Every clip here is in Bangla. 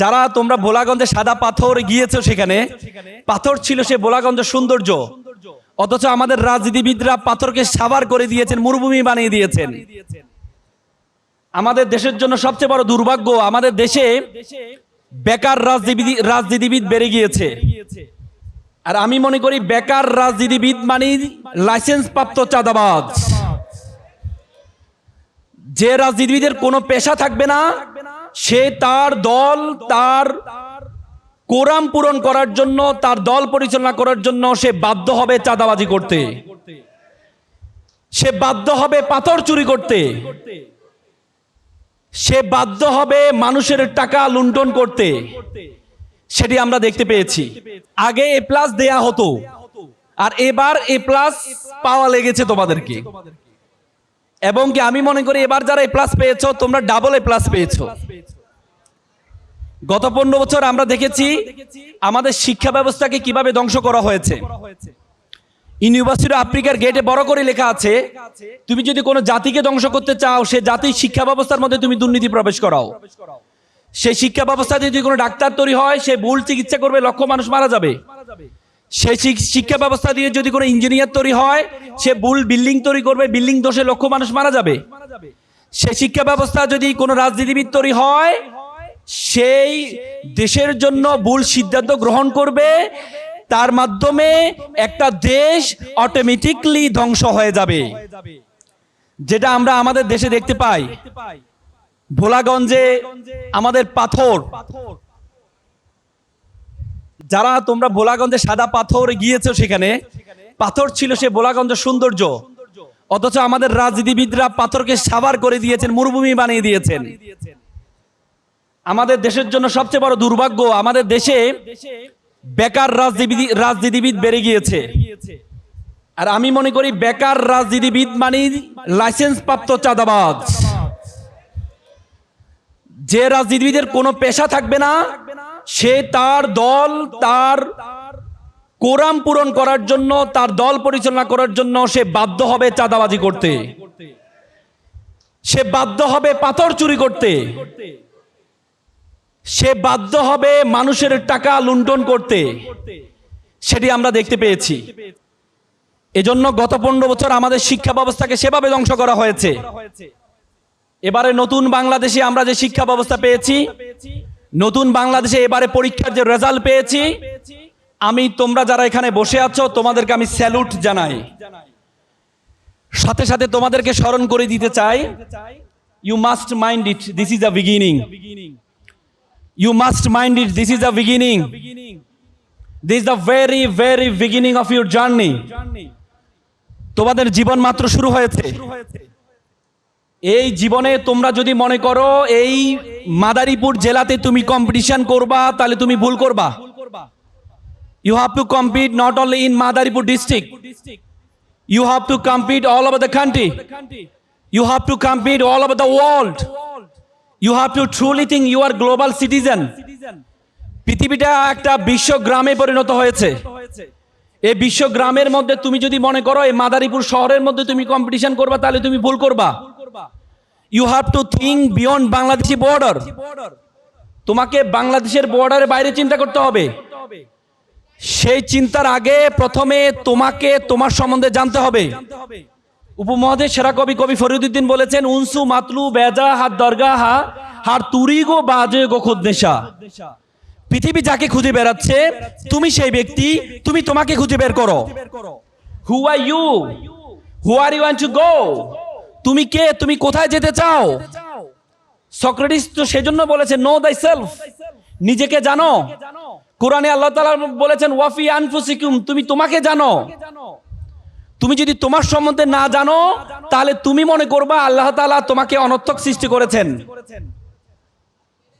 যারা তোমরা বোলাগঞ্জে সাদা পাথর গিয়েছো সেখানে, পাথর ছিল সে বোলাগঞ্জের সৌন্দর্য। অথচ আমাদের রাজনীতিবিদরা পাথরকে সাবার করে দিয়েছেন, মরুভূমি বানিয়ে দিয়েছেন। আমাদের দেশের জন্য সবচেয়ে বড় দুর্ভাগ্য, আমাদের দেশে বেকার রাজনীতি, রাজনীতিবিদ বেড়ে গিয়েছে। আর আমি মনে করি বেকার রাজনীতিবিদ মানে লাইসেন্স প্রাপ্ত চাঁদাবাজ। যে রাজনীতিবিদের কোনো পেশা থাকবে না সে তার দল, তার কোরাম পূরণ করার জন্য, তার দল পরিচালনা করার জন্য সে বাধ্য হবে চাঁদাবাজি করতে। সে বাধ্য হবে পাথর চুরি করতে। সে বাধ্য হবে মানুষের টাকা লুণ্ঠন করতে। সেটি আমরা দেখতে পেয়েছি। আগে এ প্লাস দেয়া হতো। আর এবার এ প্লাস পাওয়া লেগেছে তোমাদেরকে। এবং কি আমি মনে করি এবার যারা এ প্লাস পেয়েছ তোমরা ডাবল এ প্লাস পেয়েছ। গত পনেরো বছর আমরা দেখেছি আমাদের শিক্ষা ব্যবস্থাকে কীভাবে ধ্বংস করা হয়েছে। ইউনিভার্সিটি আফ্রিকার গেটে বড় করে লেখা আছে তুমি যদি কোনো জাতিকে ধ্বংস করতে চাও সে জাতির শিক্ষা ব্যবস্থার মধ্যে তুমি দুর্নীতি প্রবেশ করাও। সেই শিক্ষা ব্যবস্থাতে যদি কোনো ডাক্তার তৈরি হয় সে ভুল চিকিৎসা করবে লক্ষ মানুষ মারা যাবে। সেই শিক্ষা ব্যবস্থা দিয়ে যদি কোনো ইঞ্জিনিয়ার তৈরি হয়, সে ভুল বিল্ডিং তৈরি করবে, বিল্ডিং দোষে লক্ষ মানুষ মারা যাবে। সেই শিক্ষা ব্যবস্থা যদি কোনো রাজনীতিবিদ তৈরি হয়, সেই দেশের জন্য ভুল সিদ্ধান্ত গ্রহণ করবে, তার মাধ্যমে একটা দেশ অটোমেটিকলি ধ্বংস হয়ে যাবে। যেটা আমরা আমাদের দেশে দেখতে পাই। ভোলাগঞ্জে আমাদের পাথর যারা তোমরা ভোলাগঞ্জে সাদা পাথর গিয়েছো সেখানে, পাথর ছিল সে ভোলাগঞ্জের সৌন্দর্য। অথচ আমাদের রাজনীতিবিদরা পাথরকে সাবার করে দিয়েছেন, মরুভূমি বানিয়ে দিয়েছেন। আমাদের দেশের জন্য সবচেয়ে বড় দুর্ভাগ্য, আমাদের দেশে বেকার রাজনীতি, রাজনীতিবিদ বেড়ে গিয়েছে। আর আমি মনে করি বেকার রাজনীতিবিদ মানে লাইসেন্স প্রাপ্ত চাঁদাবাজ। যে রাজনীতিবিদের কোনো পেশা থাকবে না সে তার দল, তার কোরাম পূরণ করার জন্য, তার দল পরিচালনা করার জন্য সে বাধ্য হবে চাঁদাবাজি করতে। সে বাধ্য হবে পাথর চুরি করতে। সে বাধ্য হবে মানুষের টাকা লুণ্ঠন করতে। সেটি আমরা দেখতে পেয়েছি। এজন্য গত পনেরো বছর আমাদের শিক্ষা ব্যবস্থাকে সেভাবে ধ্বংস করা হয়েছে। এবারে নতুন বাংলাদেশে আমরা যে শিক্ষা ব্যবস্থা পেয়েছি নতুন বাংলাদেশে এবারে পরীক্ষার যে রেজাল্ট পেয়েছি, আমি তোমরা যারা এখানে বসে আছো, তোমাদেরকে আমি স্যালুট জানাই। সাথে সাথে তোমাদেরকে স্মরণ করে দিতে চাই you must mind it this is a beginning you must mind it this is a beginning this the very very beginning of your journey তোমাদের জীবন মাত্র শুরু হয়েছে। এই জীবনে তোমরা যদি মনে করো, এই মাদারীপুর জেলাতে তুমি কম্পিটিশন করবা, তাহলে তুমি ভুল করবা। You have to compete not only in Madaripur district you have to compete all over the country you have to compete all over the world you have to truly think you are global citizen পৃথিবীটা একটা বিশ্ব গ্রামে পরিণত হয়েছে। এই বিশ্ব গ্রামের মধ্যে তুমি যদি মনে করো, এই মাদারীপুর শহরের মধ্যে তুমি কম্পিটিশন করবা, তাহলে তুমি ভুল করবা। You have to think beyond Bangladeshi border তোমাকে বাংলাদেশের বর্ডারের বাইরে চিন্তা করতে হবে। সেই চিন্তার আগে প্রথমে তোমাকে তোমার সম্বন্ধে জানতে হবে। উপমহাদেশ সেরা কবি কবি ফরিদুদ্দিন বলেছেন, উনসু মাতলু বেজা হাত দরগা হা হার তুরি গো বাজে গো খুদ্দেশা পৃথিবী যাকে খুঁজে বেড়াচ্ছে, তুমি সেই ব্যক্তি, তুমি তোমাকে খুঁজে বের করো। Who are you who are you to go তুমি কে? তুমি কোথায় যেতে চাও? সক্রেটিস তো সেজন্য বলেছে নো দাই সেলফ নিজেকে জানো। কোরআনে আল্লাহ তালা বলেছেন ওয়াফি আনফুসিকুম তুমি তোমাকে জানো। তুমি যদি তোমার সম্বন্ধে না জানো, তাহলে তুমি মনে করবা আল্লাহ তাআলা তোমাকে অনর্থক সৃষ্টি করেছেন।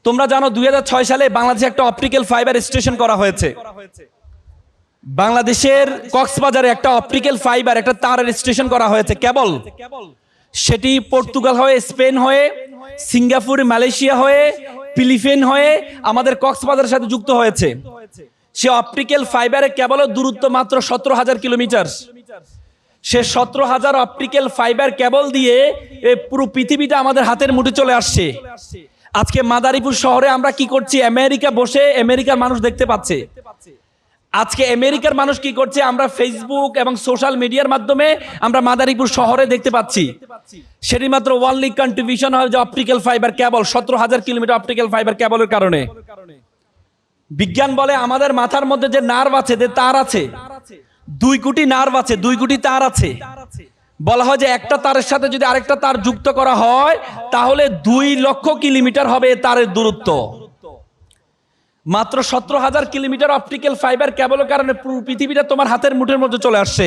তোমরা জানো, দুই হাজার ছয় সালে বাংলাদেশে একটা অপটিক্যাল ফাইবার স্টেশন করা হয়েছে। বাংলাদেশের কক্সবাজারে একটা অপটিক্যাল ফাইবার একটা তারের স্টেশন করা হয়েছে। কেবল? সেটি পর্তুগাল হয়ে, স্পেন হয়ে, সিঙ্গাপুর, মালয়েশিয়া হয়ে, ফিলিপিন হয়ে আমাদের কক্সবাজারের সাথে যুক্ত হয়েছে। সে অপটিক্যাল ফাইবারের কেবল দূরত্ব মাত্র সতেরো হাজার কিলোমিটার। সে সতেরো হাজার অপটিক্যাল ফাইবার কেবল দিয়ে পুরো পৃথিবীটা আমাদের হাতের মুঠে চলে আসছে। আজকে মাদারীপুর শহরে আমরা কি করছি? আমেরিকা বসে আমেরিকার মানুষ দেখতে পাচ্ছে। আজকে আমেরিকার মানুষ কি করছে? আমরা ফেসবুক এবং সোশ্যাল মিডিয়ার মাধ্যমে আমরা মাদারীপুর শহরে দেখতে পাচ্ছি। সেটি মাত্র ওয়ানলি কন্ট্রিবিউশন হয় যে অপটিক্যাল ফাইবার কেবল সতেরো হাজার কিলোমিটার অপটিক্যাল ফাইবার কেবলের কারণে। বিজ্ঞান বলে আমাদের মাথার মধ্যে যে নার্ভ আছে, যে তার আছে, দুই কোটি নার্ভ আছে, দুই কোটি তার আছে। বলা হয় যে একটা তারের সাথে যদি আরেকটা তার যুক্ত করা হয়, তাহলে দুই লক্ষ কিলোমিটার হবে তারের দূরত্ব। মাত্র সতেরো হাজার কিলোমিটার অপটিক্যাল ফাইবার কেবলের কারণে পৃথিবীটা তোমার হাতের মুঠের মধ্যে চলে আসছে।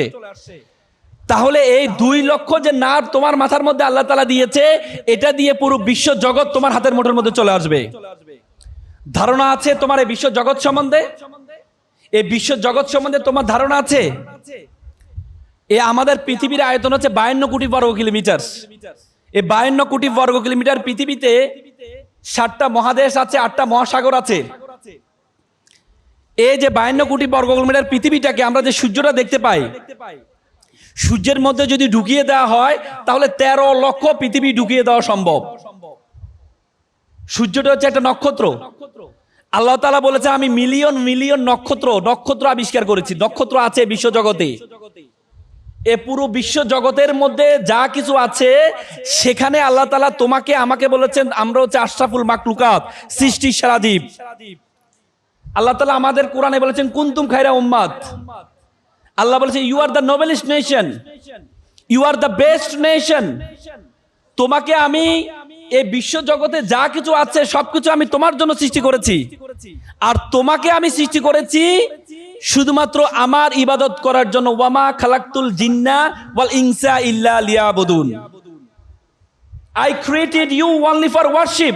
তাহলে এই দুই লক্ষ যে নার্ভ তোমার মাথার মধ্যে আল্লাহ তালা দিয়েছে, এটা দিয়ে পুরো বিশ্ব জগৎ তোমার হাতের মুঠের মধ্যে চলে আসবে। ধারণা আছে তোমার এই বিশ্ব জগৎ সম্বন্ধে? এই বিশ্ব জগৎ সম্বন্ধে তোমার ধারণা আছে? এ আমাদের পৃথিবীর আয়তন হচ্ছে বায়ান্ন কোটি বর্গ কিলোমিটার। এই বায়ান্ন কোটি বর্গ কিলোমিটার পৃথিবীতে ষাটটা মহাদেশ আছে, আটটা মহাসাগর আছে। এই যে বায়ান্ন কোটি বর্গ কিলোমিটার পৃথিবীটাকে আমরা যে সূর্যটা দেখতে পাই, সূর্যের মধ্যে যদি ঢুকিয়ে দেওয়া হয়, তাহলে তেরো লক্ষ পৃথিবী ঢুকিয়ে দেওয়া সম্ভব। সূর্যটা হচ্ছে একটা নক্ষত্র। আল্লাহ তালা বলেছে, আমি মিলিয়ন মিলিয়ন নক্ষত্র নক্ষত্র আবিষ্কার করেছি। নক্ষত্র আছে বিশ্ব জগতে এ পুরো বিশ্ব জগতের মধ্যে যা কিছু আছে, সেখানে আল্লাহ তালা তোমাকে, আমাকে বলেছেন, আমরা হচ্ছে আশরাফুল মাকলুকাত সৃষ্টি সারাদীপ আল্লাহ তালা আমাদের কোরআনে বলেছেন, কুন্তুম খাইরা উম্মাদ আল্লাহ বলেছে you are the noblest nation you are the best nation তোমাকে আমি এই বিশ্ব জগতে যা কিছু আছে, সবকিছু আমি তোমার জন্য সৃষ্টি করেছি। আর তোমাকে আমি সৃষ্টি করেছি শুধুমাত্র আমার ইবাদত করার জন্য। ওয়ামা খালাক্তুল জিন্না ওয়াল ইনসা ইল্লা লিয়াবুদুন। I created you only for worship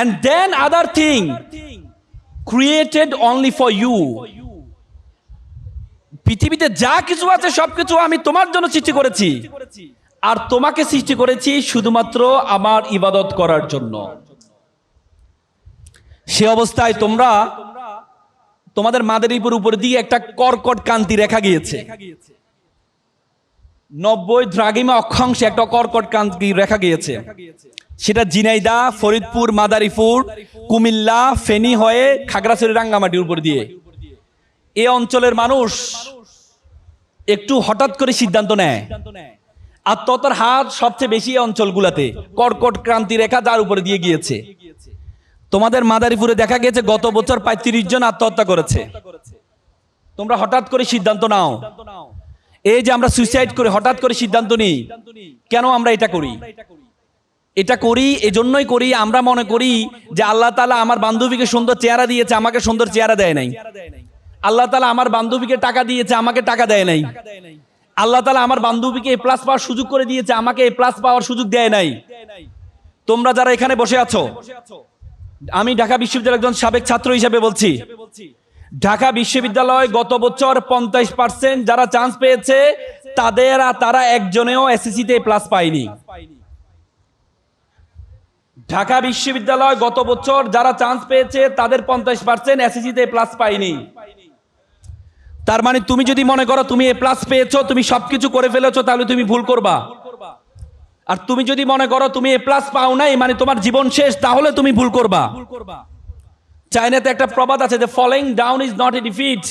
and then other thing, created only for you. পৃথিবীতে যা কিছু আছে সবকিছু আমি তোমার জন্য সৃষ্টি করেছি। আর তোমাকে সৃষ্টি করেছি শুধুমাত্র আমার ইবাদত করার জন্য। সে অবস্থায় তোমরা তোমাদের মাদারীপুর উপর দিয়ে একটা কর্কট কান্তি রেখা গিয়েছে। নব্বই দ্রাগিমা অক্ষাংশে একটা কর্কট কান্তি রেখা গিয়েছে। সেটা জিনাইদা, ফরিদপুর, মাদারীপুর, কুমিল্লা, ফেনী হয়ে খাগড়াছড়ি, রাঙ্গামাটির উপর দিয়ে। এ অঞ্চলের মানুষ একটু হঠাৎ করে সিদ্ধান্ত নেয়। আত্মহত্যার হাত সবচেয়ে বেশি অঞ্চলগুলাতে। কর্কট ক্রান্তি রেখা যার উপরে দিয়ে গিয়েছে। তোমাদের মাদারীপুরে দেখা গেছে গত বছর প্রায় তিরিশ জন আত্মহত্যা করেছে। তোমরা হঠাৎ করে সিদ্ধান্ত নাও। এই যে আমরা সুইসাইড করে হঠাৎ করে সিদ্ধান্ত নিই, কেন আমরা এটা করি? এটা করি, এজন্যই করি, আমরা মনে করি যে আল্লাহ তালা আমার বান্ধবীকে সুন্দর চেহারা দিয়েছে, আমাকে সুন্দর চেহারা দেয় নাই। আল্লাহ তালা আমার বান্ধবীকে টাকা দিয়েছে, আমাকে টাকা দেয় নাই। আল্লাহ তালা আমার বান্ধবীকে এ প্লাস পাওয়ার সুযোগ করে দিয়েছে, আমাকে এ প্লাস পাওয়ার সুযোগ দেয় নাই। তোমরা যারা এখানে বসে আছো, আমি ঢাকা বিশ্ববিদ্যালয়ের একজন সাবেক ছাত্র হিসেবে বলছি। ঢাকা বিশ্ববিদ্যালয় গত বছর পঞ্চাশ পার্সেন্ট যারা চান্স পেয়েছে, তাদের আর তারা একজনেও এসএসসিতে প্লাস পায়নি। ঢাকা বিশ্ববিদ্যালয় গত বছর যারা চান্স পেয়েছে, তাদের পঞ্চাশ পার্সেন্ট এসএসসিতে প্লাস পায়নি। তার মানে তুমি যদি মনে করো তুমি এ প্লাস পেয়েছ, তুমি সবকিছু করে ফেলেছো, তাহলে তুমি ভুল করবা। আর তুমি যদি মনে করো তুমি এ প্লাস পাও নাই মানে তোমার জীবন শেষ, তাহলে তুমি ভুল করবা। চাইনাতে একটা প্রবাদ আছে যে falling down is not a defeat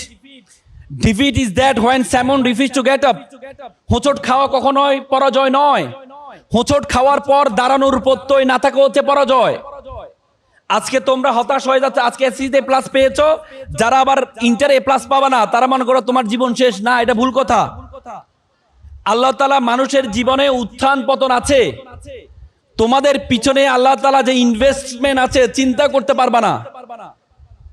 defeat is that when someone refuses to get up হোঁচট খাওয়া কখনোই পরাজয় নয়। হোঁচট খাওয়ার পর দাঁড়ানোর প্রত্যয় না থাকা হচ্ছে পরাজয়। আজকে তোমরা হতাশ হয়ে যাচ্ছে, আজকে এসসিতে প্লাস পেয়েছ। যারা আবার ইন্টার প্লাস পাবা না, তারা মনে করো তোমার জীবন শেষ। না, এটা ভুল কথা। আল্লাহ তালা মানুষের জীবনে উত্থান পতন আছে। তোমাদের পিছনে আল্লাহ তালা যে ইনভেস্টমেন্ট আছে, চিন্তা করতে পারবা না।